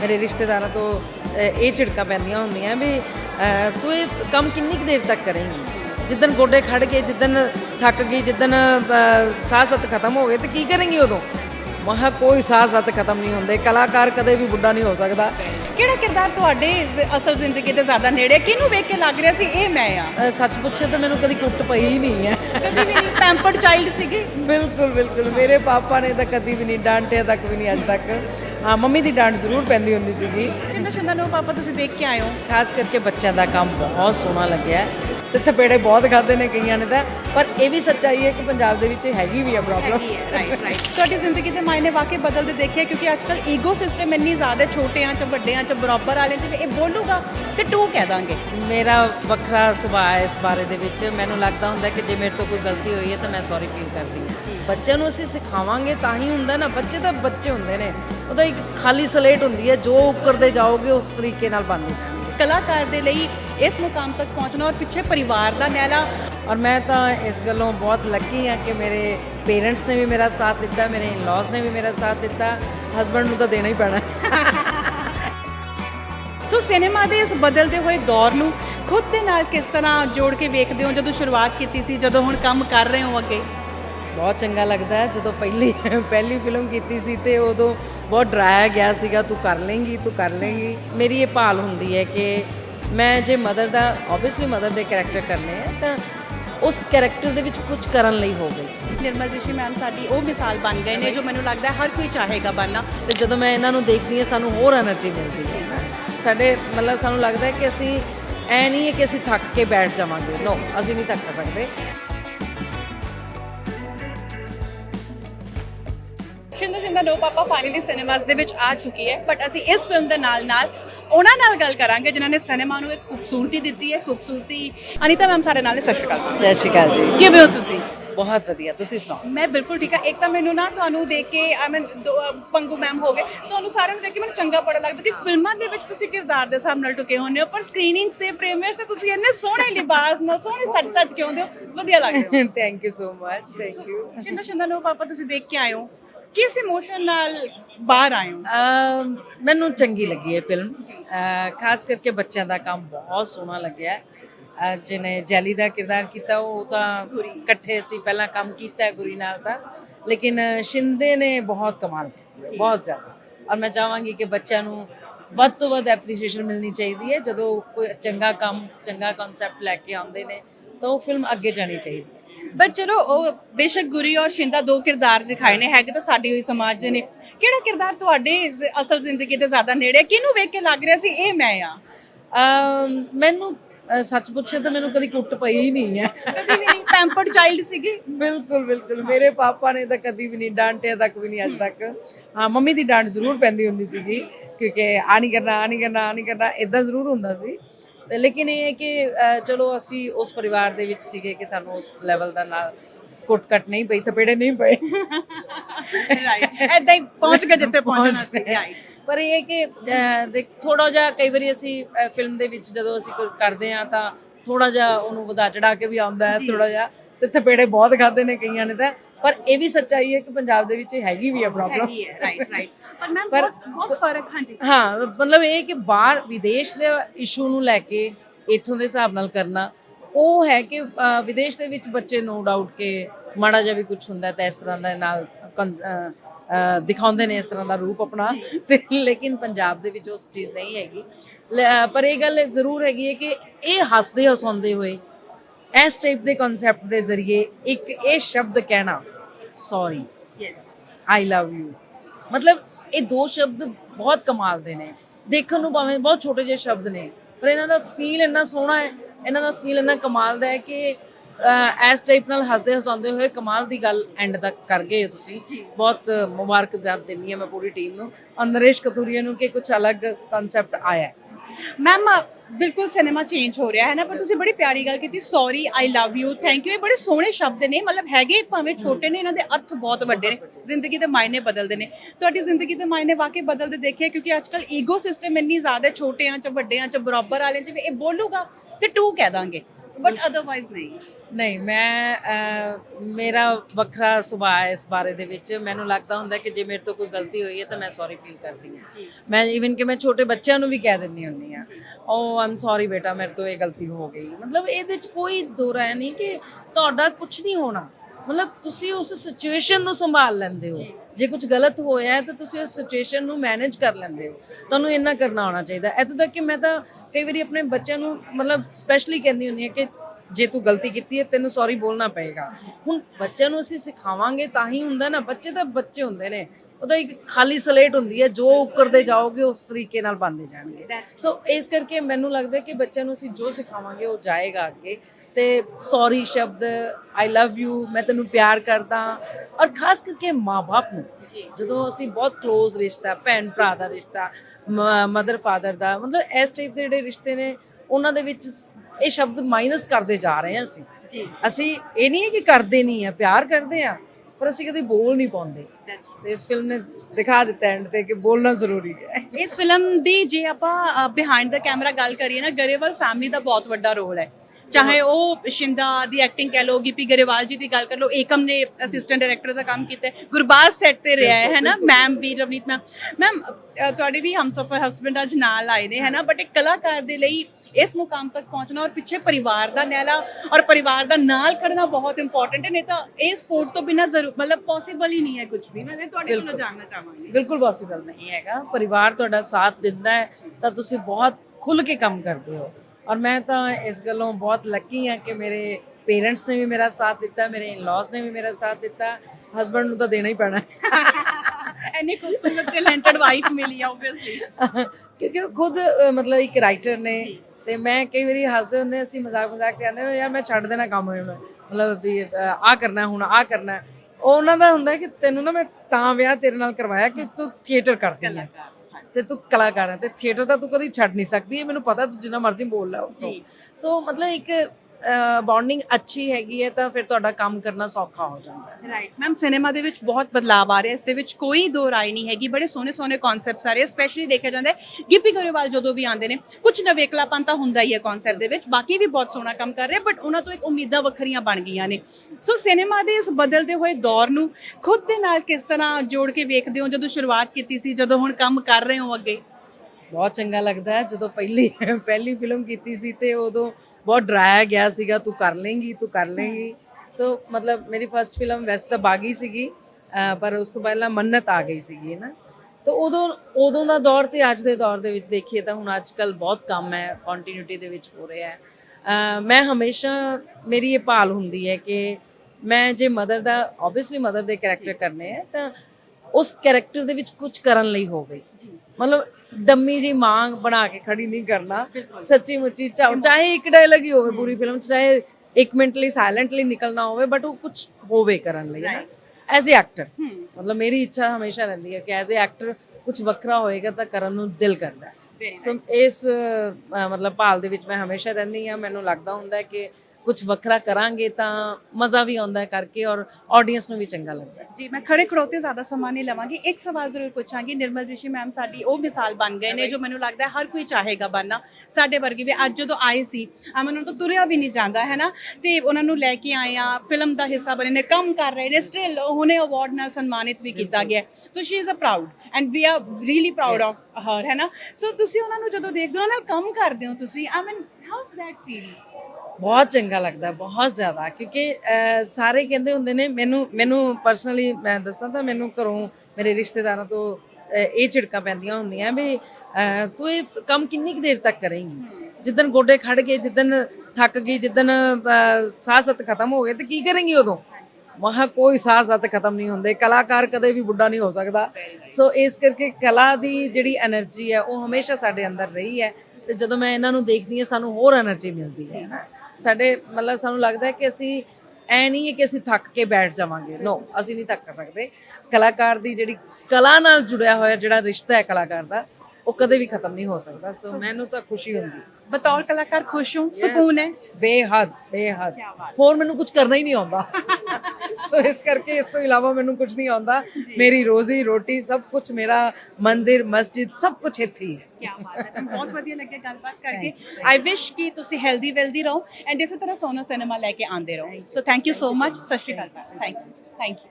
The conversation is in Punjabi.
ਮੇਰੇ ਰਿਸ਼ਤੇਦਾਰਾਂ ਤੋਂ ਇਹ ਝਿੜਕਾਂ ਪੈਂਦੀਆਂ ਹੁੰਦੀਆਂ ਵੀ ਤੂੰ ਇਹ ਕੰਮ ਕਿੰਨੀ ਕੁ ਦੇਰ ਤੱਕ ਕਰੇਂਗੀ? ਜਿੱਦਨ ਗੋਡੇ ਖੜ ਗਏ ਜਿੱਦਨ ਥੱਕ ਗਈ ਜਿੱਦਨ ਸਾਹ ਸੱਤ ਖਤਮ ਹੋ ਗਏ ਤੇ ਕੀ ਕਰੇਂਗੀ ਉਦੋਂ? ਮਹਾ ਕੋਈ ਸਾਹ ਸੱਤ ਖਤਮ ਨਹੀਂ ਹੁੰਦੇ ਕਲਾਕਾਰ ਕਦੇ ਵੀ ਬੁੱਢਾ ਨਹੀਂ ਹੋ ਸਕਦਾ। ਕਿਹੜਾ ਕਿਰਦਾਰ ਤੁਹਾਡੇ ਅਸਲ ਜ਼ਿੰਦਗੀ ਦੇ ਜ਼ਿਆਦਾ ਨੇੜੇ? ਕਿਹਨੂੰ ਵੇਖ ਕੇ ਲੱਗ ਰਿਹਾ ਸੀ ਇਹ ਮੈਂ ਆ? ਸੱਚ ਪੁੱਛੇ ਤਾਂ ਮੈਨੂੰ ਕਦੀ ਕੁੱਟ ਪਈ ਹੀ ਨਹੀਂ ਹੈ। ਕਦੀ ਪੈਂਪਰਡ ਚਾਈਲਡ ਸੀਗੇ। ਬਿਲਕੁਲ ਬਿਲਕੁਲ। ਮੇਰੇ ਪਾਪਾ ਨੇ ਤਾਂ ਕਦੀ ਵੀ ਨਹੀਂ ਡਾਂਟਿਆ ਤੱਕ ਵੀ ਨਹੀਂ ਅੱਜ ਤੱਕ। ਹਾਂ ਮੰਮੀ ਦੀ ਡਾਂਟ ਜ਼ਰੂਰ ਪੈਂਦੀ ਹੁੰਦੀ ਸੀਗੀ। ਕਿੰਦਾ ਸ਼ੰਦਾ ਨੂੰ ਪਾਪਾ ਤੁਸੀਂ ਦੇਖ ਕੇ ਆਏ ਹੋ। ਖਾਸ ਕਰਕੇ ਬੱਚਿਆਂ ਦਾ ਕੰਮ ਬਹੁਤ ਸੋਹਣਾ ਲੱਗਿਆ। ਤੇ ਥਪੇੜੇ ਬਹੁਤ ਖਾਦੇ ਨੇ ਕਈਆਂ ਨੇ ਤਾਂ। ਪਰ ਇਹ ਵੀ ਸੱਚਾਈ ਹੈ ਕਿ ਪੰਜਾਬ ਦੇ ਵਿੱਚ ਹੈਗੀ ਵੀ ਹੈ ਪ੍ਰੋਬਲਮ ਰਾਈਟ ਰਾਈਟ ਤੁਹਾਡੀ ਜ਼ਿੰਦਗੀ ਦੇ ਮਾਇਨੇ ਵਾਕਈ ਬਦਲਦੇ ਦੇਖਿਆ ਕਿਉਂਕਿ ਅੱਜਕੱਲ ਈਗੋ ਸਿਸਟਮ ਇੰਨੀ ਜ਼ਿਆਦਾ ਹੈ, ਛੋਟਿਆਂ ਚ ਵੱਡਿਆਂ ਚ ਬਰਾਬਰ ਵਾਲੇ ਚ ਵੀ ਇਹ ਬੋਲੂਗਾ ਤੇ ਟੂ ਕਹਿ ਦਾਂਗੇ। ਮੇਰਾ ਵੱਖਰਾ ਸੁਭਾਅ ਹੈ ਇਸ ਬਾਰੇ ਦੇ ਵਿੱਚ। ਮੈਨੂੰ ਲੱਗਦਾ ਹੁੰਦਾ ਕਿ ਜੇ ਮੇਰੇ ਤੋਂ ਕੋਈ ਗਲਤੀ ਹੋਈ ਹੈ ਤਾਂ ਮੈਂ ਸੌਰੀ ਫੀਲ ਕਰਦੀ ਹਾਂ। ਬੱਚਿਆਂ ਨੂੰ ਅਸੀਂ ਸਿਖਾਵਾਂਗੇ ਤਾਂ ਹੀ ਹੁੰਦਾ ਨਾ। ਬੱਚੇ ਤਾਂ ਬੱਚੇ ਹੁੰਦੇ ਨੇ। ਉਹਦਾ ਇੱਕ ਖਾਲੀ ਸਲੇਟ ਹੁੰਦੀ ਹੈ ਜੋ ਕਰਦੇ ਜਾਓਗੇ ਉਸ ਤਰੀਕੇ ਨਾਲ ਬਣਦੇ ਜਾਣਗੇ। ਕਲਾਕਾਰ ਦੇ ਲਈ ਇਸ ਮੁਕਾਮ ਤੱਕ ਪਹੁੰਚਣਾ ਔਰ ਪਿੱਛੇ ਪਰਿਵਾਰ ਦਾ ਨੈਲਾ। ਔਰ ਮੈਂ ਤਾਂ ਇਸ ਗੱਲੋਂ ਬਹੁਤ ਲੱਕੀ ਹਾਂ ਕਿ ਮੇਰੇ ਪੇਰੈਂਟਸ ਨੇ ਵੀ ਮੇਰਾ ਸਾਥ ਦਿੱਤਾ ਮੇਰੇ ਇਨ-ਲॉज ਨੇ ਵੀ ਮੇਰਾ ਸਾਥ ਦਿੱਤਾ। ਹਸਬੰਡ ਨੂੰ ਤਾਂ ਦੇਣਾ ਹੀ ਪੈਣਾ। ਸੋ ਸਿਨੇਮਾ ਦੇ ਇਸ ਬਦਲਦੇ ਹੋਏ ਦੌਰ ਨੂੰ ਖੁਦ ਦੇ ਨਾਲ ਕਿਸ ਤਰ੍ਹਾਂ ਜੋੜ ਕੇ ਵੇਖਦੇ ਹੋ? ਜਦੋਂ ਸ਼ੁਰੂਆਤ ਕੀਤੀ ਸੀ ਜਦੋਂ ਹੁਣ ਕੰਮ ਕਰ ਰਹੇ ਹੋ ਅੱਗੇ? ਬਹੁਤ ਚੰਗਾ ਲੱਗਦਾ ਹੈ। ਜਦੋਂ ਪਹਿਲੀ ਪਹਿਲੀ ਫਿਲਮ ਕੀਤੀ ਸੀ ਤੇ ਉਦੋਂ ਬਹੁਤ ਡਰਾਇਆ ਗਿਆ ਸੀਗਾ ਤੂੰ ਕਰ ਲੇਂਗੀ ਤੂੰ ਕਰ ਲੇਂਗੀ। ਮੇਰੀ ਇਹ ਭਾਲ ਹੁੰਦੀ ਹੈ ਕਿ ਮੈਂ ਜੇ ਮਦਰ ਦਾ ਆਬਵੀਅਸਲੀ ਮਦਰ ਦੇ ਕੈਰੈਕਟਰ ਕਰਨੇ ਆ ਤਾਂ ਉਸ ਕੈਰੈਕਟਰ ਦੇ ਵਿੱਚ ਕੁਝ ਕਰਨ ਲਈ ਹੋ ਗਈ। ਨਿਰਮਲ ਰਿਸ਼ੀ ਮੈਮ ਸਾਡੀ ਉਹ ਮਿਸਾਲ ਬਣ ਗਏ ਨੇ ਜੋ ਮੈਨੂੰ ਲੱਗਦਾ ਹਰ ਕੋਈ ਚਾਹੇਗਾ ਬਣਨਾ। ਤੇ ਜਦੋਂ ਮੈਂ ਇਹਨਾਂ ਨੂੰ ਦੇਖਦੀ ਹਾਂ ਸਾਨੂੰ ਹੋਰ એનર્ਜੀ ਮਿਲਦੀ ਹੈ। ਸਾਡੇ ਮਤਲਬ ਸਾਨੂੰ ਲੱਗਦਾ ਕਿ ਅਸੀਂ ਐ ਨਹੀਂ ਹੈ ਕਿ ਅਸੀਂ ਥੱਕ ਕੇ ਬੈਠ ਜਾਵਾਂਗੇ। ਨੋ ਅਸੀਂ ਨਹੀਂ ਥੱਕ ਸਕਦੇ। Shindo Shinda no Papa finally cinemas ਦੇ ਵਿੱਚ ਆ ਚੁੱਕੀ ਹੈ ਬਟ ਅਸੀਂ ਇਸ ਫਿਲਮ ਦੇ ਨਾਲ ਨਾਲ ਉਹਨਾਂ ਨਾਲ ਗੱਲ ਕਰਾਂਗੇ ਜਿਨ੍ਹਾਂ ਨੇ ਸਿਨੇਮਾ ਨੂੰ ਇੱਕ ਖੂਬਸੂਰਤੀ ਦਿੱਤੀ ਹੈ। ਖੂਬਸੂਰਤੀ ਅਨੀਤਾ ਮੈਮ ਸਾਡੇ ਨਾਲ ਨੇ। ਸਤਿ ਸ਼੍ਰੀ ਅਕਾਲ ਸਤਿ ਸ਼੍ਰੀ ਅਕਾਲ ਜੀ। ਕਿਵੇਂ ਹੋ ਤੁਸੀਂ? ਬਹੁਤ ਵਧੀਆ ਤੁਸੀਂ ਸੁਣਾਓ? ਮੈਂ ਬਿਲਕੁਲ ਠੀਕ ਆ ਇੱਕ ਤਾਂ ਮੈਨੂੰ ਨਾ ਤੁਹਾਨੂੰ ਦੇਖ ਕੇ ਆਈ ਮੀਨ ਪੰਗੂ ਮੈਮ ਹੋ ਗਏ ਤੁਹਾਨੂੰ ਸਾਰਿਆਂ ਨੂੰ ਦੇਖ ਕੇ ਮੈਨੂੰ ਚੰਗਾ ਬੜਾ ਲੱਗਦਾ ਕਿ ਫਿਲਮਾਂ ਦੇ ਵਿੱਚ ਤੁਸੀਂ ਕਿਰਦਾਰ ਦੇ ਹਿਸਾਬ ਨਾਲ ਟੁਕੇ ਹੁੰਦੇ ਹੋ ਪਰ ਸਕਰੀਨਿੰਗਸ ਤੇ ਪ੍ਰੀਮੀਅਰਸ ਤੇ ਤੁਸੀਂ ਇੰਨੇ ਸੋਹਣੇ ਲਿਬਾਸ ਨਾਲ ਸੋਹਣੇ ਸੱਜ ਤੱਜ ਕੇ ਆਉਂਦੇ ਹੋ। ਵਧੀਆ ਲੱਗ ਰਿਹਾ thank you so much thank you Shinda Shinda ਨੂੰ ਪਾਪਾ ਤੁਸੀਂ ਦੇਖ ਕੇ ਆਏ ਹੋ। ਕਿਸ ਇਮੋਸ਼ਨ ਨਾਲ ਬਾਹਰ ਆਏ ਹੋ? ਅਮ ਮੈਨੂੰ ਚੰਗੀ ਲੱਗੀ ਹੈ ਫਿਲਮ ਖਾਸ ਕਰਕੇ ਬੱਚਿਆਂ ਦਾ ਕੰਮ ਬਹੁਤ ਸੋਹਣਾ ਲੱਗਿਆ। ਜਿਹਨੇ ਜੈਲੀ ਦਾ ਕਿਰਦਾਰ ਕੀਤਾ ਉਹ ਤਾਂ ਇਕੱਠੇ ਸੀ ਪਹਿਲਾਂ ਕੰਮ ਕੀਤਾ ਹੈ ਗੁਰੀ ਨਾਲ ਤਾਂ। ਲੇਕਿਨ ਸ਼ਿੰਦੇ ਨੇ ਬਹੁਤ ਕਮਾਲ ਕੀਤਾ ਬਹੁਤ ਜ਼ਿਆਦਾ। ਔਰ ਮੈਂ ਚਾਹਾਂਗੀ ਕਿ ਬੱਚਿਆਂ ਨੂੰ ਵੱਧ ਤੋਂ ਵੱਧ ਐਪਰੀਸ਼ੀਏਸ਼ਨ ਮਿਲਣੀ ਚਾਹੀਦੀ ਹੈ। ਜਦੋਂ ਕੋਈ ਚੰਗਾ ਕੰਮ ਚੰਗਾ ਕਨਸੈਪਟ ਲੈ ਕੇ ਆਉਂਦੇ ਨੇ ਤਾਂ ਉਹ ਫਿਲਮ ਅੱਗੇ ਜਾਣੀ ਚਾਹੀਦੀ ਹੈ। ਬਟ ਚਲੋ ਉਹ ਬੇਸ਼ੱਕ ਗੁਰੀ ਔਰ ਸ਼ਿੰਦਾ ਦੋ ਕਿਰਦਾਰ ਦਿਖਾਏ ਨੇ ਹੈਗੇ ਤਾਂ ਸਾਡੀ ਹੋਈ ਸਮਾਜ ਦੇ ਨੇ। ਕਿਹੜਾ ਕਿਰਦਾਰ ਤੁਹਾਡੇ ਜ਼- ਅਸਲ ਜ਼ਿੰਦਗੀ ਦੇ ਜ਼ਿਆਦਾ ਨੇੜੇ ਹੈ? ਕਿਹਨੂੰ ਵੇਖ ਕੇ ਲੱਗ ਰਿਹਾ ਸੀ ਇਹ ਮੈਂ ਆ? ਅਮ ਮੈਨੂੰ ਅ, ਸੱਚ ਪੁੱਛੇ ਤਾਂ ਮੈਨੂੰ ਕਦੀ ਕੁੱਟ ਪਈ ਹੀ ਨਹੀਂ ਹੈ। ਕਦੀ ਵੀ ਨਹੀਂ ਪੈਂਪਰਡ ਚਾਈਲਡ ਸੀਗੇ? ਬਿਲਕੁਲ ਬਿਲਕੁਲ। ਮੇਰੇ ਪਾਪਾ ਨੇ ਤਾਂ ਕਦੀ ਵੀ ਨਹੀਂ ਡਾਂਟਿਆ ਤੱਕ ਵੀ ਨਹੀਂ ਅੱਜ ਤੱਕ। ਹਾਂ ਮੰਮੀ ਦੀ ਡਾਂਟ ਜ਼ਰੂਰ ਪੈਂਦੀ ਹੁੰਦੀ ਸੀਗੀ ਕਿਉਂਕਿ ਆ ਨਹੀਂ ਕਰਨਾ ਆ ਨਹੀਂ ਕਰਨਾ ਆ ਨਹੀਂ ਕਰਨਾ ਇਦਾਂ ਜ਼ਰੂਰ ਹੁੰਦਾ ਸੀ। ਤੇ ਲੇਕਿਨ ਇਹ ਹੈ ਕਿ ਚਲੋ ਅਸੀਂ ਉਸ ਪਰਿਵਾਰ ਦੇ ਵਿੱਚ ਸੀਗੇ ਕਿ ਸਾਨੂੰ ਉਸ ਲੈਵਲ ਦਾ ਨਾਲ ਕੁੱਟ ਕੱਟ ਨਹੀਂ ਪਈ ਥਪੇੜੇ ਨਹੀਂ ਪਏ। ਰਾਈਟ ਐਦਾਂ ਹੀ ਪਹੁੰਚ ਗਏ ਜਿੱਥੇ ਪਹੁੰਚਣਾ ਸੀ ਰਾਈਟ ਪਰ ਇਹ ਕਿ ਦੇਖ ਥੋੜਾ ਜਿਹਾ ਕਈ ਵਾਰੀ ਅਸੀਂ ਫਿਲਮ ਦੇ ਵਿੱਚ ਜਦੋਂ ਅਸੀਂ ਕਰਦੇ ਆ ਤਾਂ ਥੋੜਾ ਜਿਹਾ ਉਹਨੂੰ ਵਧਾ ਚੜਾ ਕੇ ਵੀ ਆਉਂਦਾ ਹੈ ਥੋੜਾ ਜਿਹਾ। ਤੇ ਥਪੇੜੇ ਬਹੁਤ ਖਾਦੇ ਨੇ ਕਈਆਂ ਨੇ ਤਾਂ। ਪਰ ਇਹ ਵੀ ਸੱਚਾਈ ਹੈ ਕਿ ਪੰਜਾਬ ਦੇ ਵਿੱਚ ਹੈਗੀ ਵੀ ਹੈ ਪ੍ਰੋਬਲਮ ਹੈਗੀ ਹੈ ਰਾਈਟ ਰਾਈਟ ਪਰ ਮੈਮ ਬਹੁਤ ਬਹੁਤ ਫ਼ਰਕ ਹਾਂਜੀ। ਹਾਂ ਮਤਲਬ ਇਹ ਕਿ ਬਾਹਰ ਵਿਦੇਸ਼ ਦੇ ਇਸ਼ੂ ਨੂੰ ਲੈ ਕੇ ਇਥੋਂ ਦੇ ਹਿਸਾਬ ਨਾਲ ਕਰਨਾ ਉਹ ਹੈ ਕਿ ਵਿਦੇਸ਼ ਦੇ ਵਿੱਚ ਬੱਚੇ ਨੋ ਡਾਊਟ ਕਿ ਮਾੜਾ ਜਿਹਾ ਵੀ ਕੁਝ ਹੁੰਦਾ ਤਾਂ ਇਸ ਤਰ੍ਹਾਂ ਦੇ ਨਾਲ ਦਿਖਾਉਂਦੇ ਨੇ ਇਸ ਤਰ੍ਹਾਂ ਦਾ ਰੂਪ ਆਪਣਾ। ਤੇ ਲੇਕਿਨ ਪੰਜਾਬ ਦੇ ਵਿੱਚ ਉਸ ਚੀਜ਼ ਨਹੀਂ ਹੈਗੀ। ਪਰ ਇਹ ਗੱਲ ਜ਼ਰੂਰ ਹੈਗੀ ਹੈ ਕਿ ਇਹ ਹੱਸਦੇ ਹਸਾਉਂਦੇ ਹੋਏ ਇਸ ਟਾਈਪ ਦੇ ਕਨਸੈਪਟ ਦੇ ਜ਼ਰੀਏ ਇੱਕ ਇਹ ਸ਼ਬਦ ਕਹਿਣਾ sorry yes I love you ਮਤਲਬ ਇਹ ਦੋ ਸ਼ਬਦ ਬਹੁਤ ਕਮਾਲ ਦੇ ਨੇ। ਦੇਖਣ ਨੂੰ ਭਾਵੇਂ ਬਹੁਤ ਛੋਟੇ ਜਿਹੇ ਸ਼ਬਦ ਨੇ ਪਰ ਇਹਨਾਂ ਦਾ ਫੀਲ ਇੰਨਾ ਸੋਹਣਾ ਹੈ ਇਹਨਾਂ ਦਾ ਫੀਲ ਇੰਨਾ ਕਮਾਲ ਦਾ ਹੈ ਕਿ ਐਸ ਟਾਈਪ ਨਾਲ ਹੱਸਦੇ ਹਸਾਉਂਦੇ ਹੋਏ ਕਮਾਲ ਦੀ ਗੱਲ ਐਂਡ ਤੱਕ ਕਰ ਗਏ ਤੁਸੀਂ। ਬਹੁਤ ਮੁਬਾਰਕਬਾਦ ਦਿੰਦੀ ਹਾਂ ਮੈਂ ਪੂਰੀ ਟੀਮ ਨੂੰ ਔਰ ਨਰੇਸ਼ ਕਤੂਰੀਆ ਨੂੰ ਕਿ ਕੁਝ ਅਲੱਗ ਕਨਸੈਪਟ ਆਇਆ ਹੈ। ਮੈਮ ਬਿਲਕੁਲ ਸਿਨੇਮਾ ਚੇਂਜ ਹੋ ਰਿਹਾ ਹੈ ਨਾ ਪਰ ਤੁਸੀਂ ਬੜੀ ਪਿਆਰੀ ਗੱਲ ਕੀਤੀ sorry I love you thank you ਇਹ ਬੜੇ ਸੋਹਣੇ ਸ਼ਬਦ ਨੇ ਮਤਲਬ ਹੈਗੇ ਭਾਵੇਂ ਛੋਟੇ ਨੇ ਇਹਨਾਂ ਦੇ ਅਰਥ ਬਹੁਤ ਵੱਡੇ ਨੇ ਜ਼ਿੰਦਗੀ ਦੇ ਮਾਇਨੇ ਬਦਲਦੇ ਨੇ। ਤੁਹਾਡੀ ਜ਼ਿੰਦਗੀ ਦੇ ਮਾਇਨੇ ਵਾਕਈ ਬਦਲਦੇ ਦੇਖਿਆ ਕਿਉਂਕਿ ਅੱਜ ਅੱਜਕੱਲ ਈਗੋ ਸਿਸਟਮ ਇੰਨੀ ਜ਼ਿਆਦਾ ਹੈ, ਛੋਟਿਆਂ ਚ ਵੱਡਿਆਂ ਚ ਬਰਾਬਰ ਵਾਲਿਆਂ ਚ ਵੀ ਇਹ ਬੋਲੂਗਾ ਤੇ ਟੂ ਕਹਿ ਦਾਂਗੇ। ਬਟ ਅਦਰਵਾਈਜ਼ ਨਹੀਂ। ਨਹੀਂ ਮੈਂ ਅਹ, ਮੇਰਾ ਵੱਖਰਾ ਸੁਭਾਅ ਹੈ ਇਸ ਬਾਰੇ ਦੇ ਵਿੱਚ। ਮੈਨੂੰ ਲੱਗਦਾ ਹੁੰਦਾ ਕਿ ਜੇ ਮੇਰੇ ਤੋਂ ਕੋਈ ਗਲਤੀ ਹੋਈ ਹੈ ਤਾਂ ਮੈਂ ਸੌਰੀ ਫੀਲ ਕਰਦੀ ਹਾਂ। ਮੈਂ ਇਵਨ ਕਿ ਮੈਂ ਛੋਟੇ ਬੱਚਿਆਂ ਨੂੰ ਵੀ ਕਹਿ ਦਿੰਦੀ ਹੁੰਦੀ ਆ ਓ ਆਮ ਸੌਰੀ ਬੇਟਾ ਮੇਰੇ ਤੋਂ ਇਹ ਗਲਤੀ ਹੋ ਗਈ। ਮਤਲਬ ਇਹਦੇ ਚ ਕੋਈ ਦੋ ਰਾਏ ਨਹੀਂ ਕਿ ਤੁਹਾਡਾ ਕੁਝ ਨਹੀਂ ਹੋਣਾ। ਮਤਲਬ ਤੁਸੀਂ ਉਸ ਸਿਚੁਏਸ਼ਨ ਨੂੰ ਸੰਭਾਲ ਲੈਂਦੇ ਹੋ। ਜੇ ਕੁਝ ਗਲਤ ਹੋਇਆ ਹੈ ਤਾਂ ਤੁਸੀਂ ਉਸ ਸਿਚੁਏਸ਼ਨ ਨੂੰ ਮੈਨੇਜ ਕਰ ਲੈਂਦੇ ਹੋ। ਤੁਹਾਨੂੰ ਇੰਨਾ ਕਰਨਾ ਆਉਣਾ ਚਾਹੀਦਾ। ਇੱਥੋਂ ਤੱਕ ਕਿ ਮੈਂ ਤਾਂ ਕਈ ਵਾਰੀ ਆਪਣੇ ਬੱਚਿਆਂ ਨੂੰ ਮਤਲਬ ਸਪੈਸ਼ਲੀ ਕਹਿੰਦੀ ਹੁੰਦੀ ਹਾਂ ਕਿ ਜੇ ਤੂੰ ਗਲਤੀ ਕੀਤੀ ਹੈ ਤੈਨੂੰ ਸੌਰੀ ਬੋਲਣਾ ਪਏਗਾ। ਹੁਣ ਬੱਚਿਆਂ ਨੂੰ ਅਸੀਂ ਸਿਖਾਵਾਂਗੇ ਤਾਂ ਹੀ ਹੁੰਦਾ ਨਾ ਬੱਚੇ ਤਾਂ ਬੱਚੇ ਹੁੰਦੇ ਨੇ। ਉਹਦਾ ਇੱਕ ਖਾਲੀ ਸਲੇਟ ਹੁੰਦੀ ਹੈ ਜੋ ਕਰਦੇ ਜਾਓਗੇ ਉਸ ਤਰੀਕੇ ਨਾਲ ਬਣਦੇ ਜਾਣਗੇ। ਸੋ ਇਸ ਕਰਕੇ ਮੈਨੂੰ ਲੱਗਦਾ ਕਿ ਬੱਚਿਆਂ ਨੂੰ ਅਸੀਂ ਜੋ ਸਿਖਾਵਾਂਗੇ ਉਹ ਜਾਏਗਾ ਅੱਗੇ। ਤੇ ਸੌਰੀ ਸ਼ਬਦ ਆਈ ਲਵ ਯੂ ਮੈਂ ਤੈਨੂੰ ਪਿਆਰ ਕਰਦਾ। ਔਰ ਖਾਸ ਕਰਕੇ ਮਾਪੇ ਨੂੰ। ਜਦੋਂ ਅਸੀਂ ਬਹੁਤ ক্লোਜ਼ ਰਿਸ਼ਤਾ ਭੈਣ ਭਰਾ ਦਾ ਰਿਸ਼ਤਾ ਮਦਰ ਫਾਦਰ ਦਾ ਮਤਲਬ ਇਸ ਟਾਈਪ ਦੇ ਜਿਹੜੇ ਰਿਸ਼ਤੇ ਨੇ ਉਹਨਾਂ ਦੇ ਵਿੱਚ ਇਹ ਸ਼ਬਦ ਮਾਈਨਸ ਕਰਦੇ ਜਾ ਰਹੇ ਹਾਂ ਅਸੀਂ। ਜੀ। ਅਸੀਂ ਇਹ ਨਹੀਂ ਹੈ ਕਿ ਕਰਦੇ ਨਹੀਂ ਆ ਪਿਆਰ ਕਰਦੇ ਆ ਪਰ ਅਸੀਂ ਕਦੇ ਬੋਲ ਨਹੀਂ ਪਾਉਂਦੇ। ਇਸ ਫਿਲਮ ਨੇ ਦਿਖਾ ਦਿੱਤਾ ਐਂਡ ਤੇ ਕਿ ਬੋਲਣਾ ਜ਼ਰੂਰੀ ਹੈ। ਇਸ ਫਿਲਮ ਦੀ ਜੇ ਆਪਾਂ ਬਿਹਾਈਂਡ ਦਾ ਕੈਮਰਾ ਗੱਲ ਕਰੀਏ ਨਾ ਗਰੇਵਾਲ ਫੈਮਿਲੀ ਦਾ ਬਹੁਤ ਵੱਡਾ ਰੋਲ ਹੈ। ਚਾਹੇ ਉਹ ਸ਼ਿੰਦਾ ਦੀ ਐਕਟਿੰਗ ਕਹਿ ਲੋ ਗਿੱਪੀ ਗਰੇਵਾਲ ਜੀ ਦੀ ਗੱਲ ਕਰ ਲੋ ਏਕਮ ਨੇ ਅਸਿਸਟੈਂਟ ਡਾਇਰੈਕਟਰ ਦਾ ਕੰਮ ਕੀਤਾ ਹੈ। ਗੁਰਬਾਜ਼ ਸੈੱਟ ਤੇ ਰਿਹਾ ਹੈ ਹੈਨਾ? ਮੈਮ ਵੀ ਰਵਨੀਤ ਮੈਮ ਮੈਮ ਤੁਹਾਡੇ ਵੀ ਹਮਸਫਰ ਹਸਬੰਡ ਅੱਜ ਨਾਲ ਆਏ ਨੇ ਹੈਨਾ? ਬਟ ਇੱਕ ਕਲਾਕਾਰ ਦੇ ਲਈ ਇਸ ਮੁਕਾਮ ਤੱਕ ਪਹੁੰਚਣਾ ਔਰ ਪਿੱਛੇ ਪਰਿਵਾਰ ਦਾ ਨੈਲਾ ਔਰ ਪਰਿਵਾਰ ਦਾ ਨਾਲ ਖੜਨਾ ਬਹੁਤ ਇੰਪੋਰਟੈਂਟ ਹੈ ਨਹੀਂ ਤਾਂ ਇਹ ਸਪੋਰਟ ਤੋਂ ਬਿਨਾ ਜ਼ਰੂਰ ਮਤਲਬ ਪੋਸੀਬਲ ਹੀ ਨਹੀਂ ਹੈ ਕੁਝ ਵੀ। ਮੈਂ ਤੁਹਾਡੇ ਕੋਲੋਂ ਜਾਣਨਾ ਚਾਹਾਂਗੀ। ਬਿਲਕੁਲ ਪੋਸੀਬਲ ਨਹੀਂ ਹੈਗਾ। ਪਰਿਵਾਰ ਤੁਹਾਡਾ ਸਾਥ ਦਿੰਦਾ ਹੈ ਤਾਂ ਤੁਸੀਂ ਬਹੁਤ ਖੁੱਲ ਕੇ ਕੰਮ ਕਰਦੇ ਹੋ। ਔਰ ਮੈਂ ਤਾਂ ਇਸ ਗੱਲੋਂ ਬਹੁਤ ਲੱਕੀ ਹਾਂ ਕਿ ਮੇਰੇ ਪੇਰੈਂਟਸ ਨੇ ਵੀ ਮੇਰਾ ਸਾਥ ਦਿੱਤਾ ਮੇਰੇ ਇਨ-ਲॉज ਨੇ ਵੀ ਮੇਰਾ ਸਾਥ ਦਿੱਤਾ। ਹਸਬੰਡ ਨੂੰ ਤਾਂ ਦੇਣਾ ਹੀ ਪੈਣਾ। ਐਨੀ ਖੂਬਸੂਰਤ ਟੈਲੈਂਟਡ ਵਾਈਫ ਮਿਲੀ ਆ ਆਬਵੀਅਸਲੀ ਕਿਉਂਕਿ ਉਹ ਖੁਦ ਮਤਲਬ ਇੱਕ ਰਾਈਟਰ ਨੇ। ਤੇ ਮੈਂ ਕਈ ਵਾਰੀ ਹੱਸਦੇ ਹੁੰਦੇ ਅਸੀਂ ਮਜ਼ਾਕ ਮਜ਼ਾਕ ਕਹਿੰਦੇ ਹਾਂ, ਯਾਰ ਮੈਂ ਛੱਡ ਦੇਣਾ ਕੰਮ ਹੁਣ। ਮਤਲਬ ਵੀ ਆ ਕਰਨਾ ਹੁਣ ਆ ਕਰਨਾ। ਉਹ ਉਹਨਾਂ ਦਾ ਹੁੰਦਾ ਕਿ ਤੈਨੂੰ ਨਾ ਮੈਂ ਤਾਂ ਵਿਆਹ ਤੇਰੇ ਨਾਲ ਕਰਵਾਇਆ ਕਿ ਤੂੰ ਥੀਏਟਰ ਕਰਦੀ ਹੈ ਤੇ ਤੂੰ ਕਲਾਕਾਰ ਹੈ ਤੇ ਥੀਏਟਰ ਤਾਂ ਤੂੰ ਕਦੀ ਛੱਡ ਨਹੀਂ ਸਕਦੀ ਇਹ ਮੈਨੂੰ ਪਤਾ ਤੂੰ ਜਿੰਨਾ ਮਰਜ਼ੀ ਬੋਲ ਲੈ ਸੋ ਮਤਲਬ ਇੱਕ ਬੌਂਡਿੰਗ ਅੱਛੀ ਹੈਗੀ ਹੈ, ਤਾਂ ਫਿਰ ਤੁਹਾਡਾ ਕੰਮ ਕਰਨਾ ਸੌਖਾ ਹੋ ਜਾਂਦਾ ਹੈ। ਰਾਈਟ ਮੈਮ ਸਿਨੇਮਾ ਦੇ ਵਿੱਚ ਬਹੁਤ ਬਦਲਾਅ ਆ ਰਿਹਾ ਇਸ ਦੇ ਵਿੱਚ ਕੋਈ ਦੋ ਰਾਏ ਨਹੀਂ ਹੈਗੀ। ਬੜੇ ਸੋਹਣੇ ਸੋਹਣੇ ਕਨਸੈਪਟਸ ਆ ਰਹੇ ਸਪੈਸ਼ਲੀ ਦੇਖਿਆ ਜਾਂਦਾ ਹੈ, ਗਿੱਪੀ ਗਰੇਵਾਲ ਜਦੋਂ ਵੀ ਆਉਂਦੇ ਨੇ ਕੁਝ ਨਵੇਕਲਾਪਨ ਤਾਂ ਹੁੰਦਾ ਹੀ ਹੈ ਕਨਸੈਪਟ ਦੇ ਵਿੱਚ। ਬਾਕੀ ਵੀ ਬਹੁਤ ਸੋਹਣਾ ਕੰਮ ਕਰ ਰਹੇ ਬਟ ਉਹਨਾਂ ਤੋਂ ਇੱਕ ਉਮੀਦਾਂ ਵੱਖਰੀਆਂ ਬਣ ਗਈਆਂ ਨੇ। ਸੋ ਸਿਨੇਮਾ ਦੇ ਇਸ ਬਦਲਦੇ ਹੋਏ ਦੌਰ ਨੂੰ ਖੁਦ ਦੇ ਨਾਲ ਕਿਸ ਤਰ੍ਹਾਂ ਜੋੜ ਕੇ ਵੇਖਦੇ ਹੋ? ਜਦੋਂ ਸ਼ੁਰੂਆਤ ਕੀਤੀ ਸੀ, ਜਦੋਂ ਹੁਣ ਕੰਮ ਕਰ ਰਹੇ ਹੋ ਅੱਗੇ? ਬਹੁਤ ਚੰਗਾ ਲੱਗਦਾ ਹੈ। ਜਦੋਂ ਪਹਿਲੀ ਪਹਿਲੀ ਫਿਲਮ ਕੀਤੀ ਸੀ ਤੇ ਉਦੋਂ ਬਹੁਤ ਡਰਾਇਆ ਗਿਆ ਸੀਗਾ ਤੂੰ ਕਰ ਲੇਂਗੀ ਤੂੰ ਕਰ ਲੇਂਗੀ। ਸੋ ਮਤਲਬ ਮੇਰੀ ਫਰਸਟ ਫਿਲਮ ਵੈਸੇ ਤਾਂ ਬਾਗੀ ਸੀਗੀ ਪਰ ਉਸ ਤੋਂ ਪਹਿਲਾਂ ਮੰਨਤ ਆ ਗਈ ਸੀਗੀ ਨਾ? ਤਾਂ ਉਦੋਂ ਉਦੋਂ ਦਾ ਦੌਰ ਤੇ ਅੱਜ ਦੇ ਦੌਰ ਦੇ ਵਿੱਚ ਦੇਖੀਏ ਤਾਂ ਹੁਣ ਅੱਜ ਕੱਲ ਬਹੁਤ ਕੰਮ ਹੈ ਕੰਟੀਨਿਊਟੀ ਦੇ ਵਿੱਚ ਹੋ ਰਿਹਾ ਹੈ। ਮੈਂ ਹਮੇਸ਼ਾ ਮੇਰੀ ਇਹ ਭਾਲ ਹੁੰਦੀ ਹੈ ਕਿ ਮੈਂ ਜੇ ਮਦਰ ਦਾ ਆਬਵੀਅਸਲੀ ਮਦਰ ਦੇ ਕੈਰੈਕਟਰ ਕਰਨੇ ਹੈ ਤਾਂ ਉਸ ਕੈਰੈਕਟਰ ਦੇ ਵਿੱਚ ਕੁਝ ਕਰਨ ਲਈ ਹੋਵੇ। ਮਤਲਬ ਡੰਮੀ ਜੀ ਮਾਂ ਬਣਾ ਕੇ ਖੜੀ ਨਹੀਂ ਕਰਨਾ। ਸੱਚੀ ਮੁੱਚੀ ਚਾਹੇ ਇੱਕ ਡਾਇਲੌਗ ਹੀ ਹੋਵੇ ਪੂਰੀ ਫਿਲਮ ਚ ਚਾਹੇ ਇੱਕ ਮਿੰਟ ਲਈ ਸਾਇਲੈਂਟਲੀ ਨਿਕਲਣਾ ਹੋਵੇ ਬਟ ਉਹ ਕੁਝ ਹੋਵੇ ਕਰਨ ਲਈ ਨਾ। ਐਜ਼ ਅ ਐਕਟਰ ਮਤਲਬ ਮੇਰੀ ਇੱਛਾ ਹਮੇਸ਼ਾ ਰਹਿੰਦੀ ਹੈ ਕਿ ਐਜ਼ ਅ ਐਕਟਰ ਕੁਝ ਵੱਖਰਾ ਹੋਏਗਾ ਤਾਂ ਕਰਨ ਨੂੰ ਦਿਲ ਕਰਦਾ। ਸੋ ਇਸ ਮਤਲਬ ਭਾਲ ਦੇ ਵਿੱਚ ਮੈਂ ਹਮੇਸ਼ਾ ਰਹਿੰਦੀ ਹਾਂ। ਮੈਨੂੰ ਲੱਗਦਾ ਹੁੰਦਾ ਕਿ ਕੁਝ ਵੱਖਰਾ ਕਰਾਂਗੇ ਤਾਂ ਮਜ਼ਾ ਵੀ ਆਉਂਦਾ ਹੈ ਕਰਕੇ ਔਰ ਆਡੀਅנס ਨੂੰ ਵੀ ਚੰਗਾ ਲੱਗਦਾ ਹੈ। ਜੀ ਮੈਂ ਖੜੇ ਖੜੋਤੇ ਜ਼ਿਆਦਾ ਸਮਾਂ ਨਹੀਂ ਲਵਾਂਗੀ। ਇੱਕ ਸਵਾਲ ਜ਼ਰੂਰ ਪੁੱਛਾਂਗੀ। ਨਿਰਮਲ ਰਿਸ਼ੀ ਮੈਮ ਸਾਡੀ ਉਹ ਮਿਸਾਲ ਬਣ ਗਏ ਨੇ ਜੋ ਮੈਨੂੰ ਲੱਗਦਾ ਹਰ ਕੋਈ ਚਾਹੇਗਾ ਬਣਨਾ। ਸਾਡੇ ਵਰਗੇ ਵੀ ਅੱਜ ਜਦੋਂ ਆਏ ਸੀ ਅਮਨ ਨੂੰ ਤਾਂ ਤੁਰਿਆ ਵੀ ਨਹੀਂ ਜਾਂਦਾ ਹੈ ਨਾ? ਤੇ ਉਹਨਾਂ ਨੂੰ ਲੈ ਕੇ ਆਏ ਆ ਫਿਲਮ ਦਾ ਹਿੱਸਾ ਬਣੇ ਨੇ ਕੰਮ ਕਰ ਰਹੇ ਨੇ ਸਟਿਲ ਉਹਨੇ ਅਵਾਰਡ ਨਾਲ ਸਨਮਾਨਿਤ ਵੀ ਕੀਤਾ ਗਿਆ so she is a proud and we are really proud of her ਹੈ ਨਾ? ਸੋ ਤੁਸੀਂ ਉਹਨਾਂ ਨੂੰ ਜਦੋਂ ਦੇਖਦੇ ਹੋ ਨਾਲ ਕੰਮ ਕਰਦੇ ਹੋ ਤੁਸੀਂ I mean how's that feel ਬਹੁਤ ਚੰਗਾ ਲੱਗਦਾ, ਬਹੁਤ ਜ਼ਿਆਦਾ। ਕਿਉਂਕਿ ਸਾਰੇ ਕਹਿੰਦੇ ਹੁੰਦੇ ਨੇ, ਮੈਨੂੰ ਮੈਨੂੰ ਪਰਸਨਲੀ ਮੈਂ ਦੱਸਾਂ ਤਾਂ ਮੈਨੂੰ ਘਰੋਂ ਮੇਰੇ ਰਿਸ਼ਤੇਦਾਰਾਂ ਤੋਂ ਇਹ ਝਿੜਕਾਂ ਪੈਂਦੀਆਂ ਹੁੰਦੀਆਂ ਵੀ ਤੂੰ ਇਹ ਕੰਮ ਕਿੰਨੀ ਕੁ ਦੇਰ ਤੱਕ ਕਰੇਂਗੀ? ਜਿੱਦਨ ਗੋਡੇ ਖੜ ਗਏ ਜਿੱਦਨ ਥੱਕ ਗਈ ਜਿੱਦਨ ਸਾਹ ਸੱਤ ਖਤਮ ਹੋ ਗਏ, ਤੇ ਕੀ ਕਰੇਂਗੀ ਉਦੋਂ? ਮਹਾ ਕੋਈ ਸਾਹ ਸੱਤ ਖਤਮ ਨਹੀਂ ਹੁੰਦੇ। ਕਲਾਕਾਰ ਕਦੇ ਵੀ ਬੁੱਢਾ ਨਹੀਂ ਹੋ ਸਕਦਾ। ਸੋ ਇਸ ਕਰਕੇ ਕਲਾ ਦੀ ਜਿਹੜੀ એનર્ਜੀ ਹੈ, ਉਹ ਹਮੇਸ਼ਾ ਸਾਡੇ ਅੰਦਰ ਰਹੀ ਹੈ। ਤੇ ਜਦੋਂ ਮੈਂ ਇਹਨਾਂ ਨੂੰ ਦੇਖਦੀ ਹਾਂ, ਸਾਨੂੰ ਹੋਰ એનર્ਜੀ ਮਿਲਦੀ ਹੈ ਨਾ? ਸਾਡੇ ਮਤਲਬ ਸਾਨੂੰ ਲੱਗਦਾ ਹੈ ਕਿ ਅਸੀਂ ਐ ਨਹੀਂ ਹੈ ਕਿ ਅਸੀਂ ਥੱਕ ਕੇ ਬੈਠ ਜਾਵਾਂਗੇ। ਨੋ ਅਸੀਂ ਨਹੀਂ ਥੱਕ ਸਕਦੇ। ਕਲਾਕਾਰ ਦੀ ਜਿਹੜੀ ਕਲਾ ਨਾਲ ਜੁੜਿਆ ਹੋਇਆ ਜਿਹੜਾ ਰਿਸ਼ਤਾ ਹੈ ਕਲਾਕਾਰ ਦਾ ਉਹ ਕਦੇ ਵੀ ਖਤਮ ਨਹੀਂ ਹੋ ਸਕਦਾ। ਸੋ ਮੈਨੂੰ ਤਾਂ ਖੁਸ਼ੀ ਹੁੰਦੀ। ਬਤੌਰ ਕਲਾਕਾਰ ਖੁਸ਼ ਹੂੰ ਸਕੂਨ ਹੈ। ਬੇਹੱਦ ਬੇਹੱਦ। ਹੋਰ ਮੈਨੂੰ ਕੁਝ ਕਰਨਾ ਹੀ ਨਹੀਂ ਆਉਂਦਾ। ਸੋ ਇਸ ਕਰਕੇ ਇਸ ਤੋਂ ਇਲਾਵਾ ਮੈਨੂੰ ਕੁਝ ਨਹੀਂ ਆਉਂਦਾ। ਮੇਰੀ ਰੋਜ਼ੀ ਰੋਟੀ ਸਭ ਕੁਝ ਮੇਰਾ ਮੰਦਿਰ ਮਸਜਿਦ ਸਭ ਕੁਝ ਇੱਥੇ ਹੀ ਹੈ। ਕੀ ਬਾਤ ਹੈ। ਤੁਹਾਨੂੰ ਬਹੁਤ ਵਧੀਆ ਲੱਗਿਆ ਗੱਲਬਾਤ ਕਰਕੇ। ਆਈ ਵਿਸ਼ ਕਿ ਤੁਸੀਂ ਹੈਲਦੀ ਵੈਲਦੀ ਰਹੋ। ਐਂਡ ਇਸੇ ਤਰ੍ਹਾਂ ਸੋਨਾ ਸਿਨੇਮਾ ਲੈ ਕੇ ਆਉਂਦੇ ਰਹੋ। So thank you so much ਸਤਿ ਸ਼੍ਰੀ ਅਕਾਲ। Thank you thank you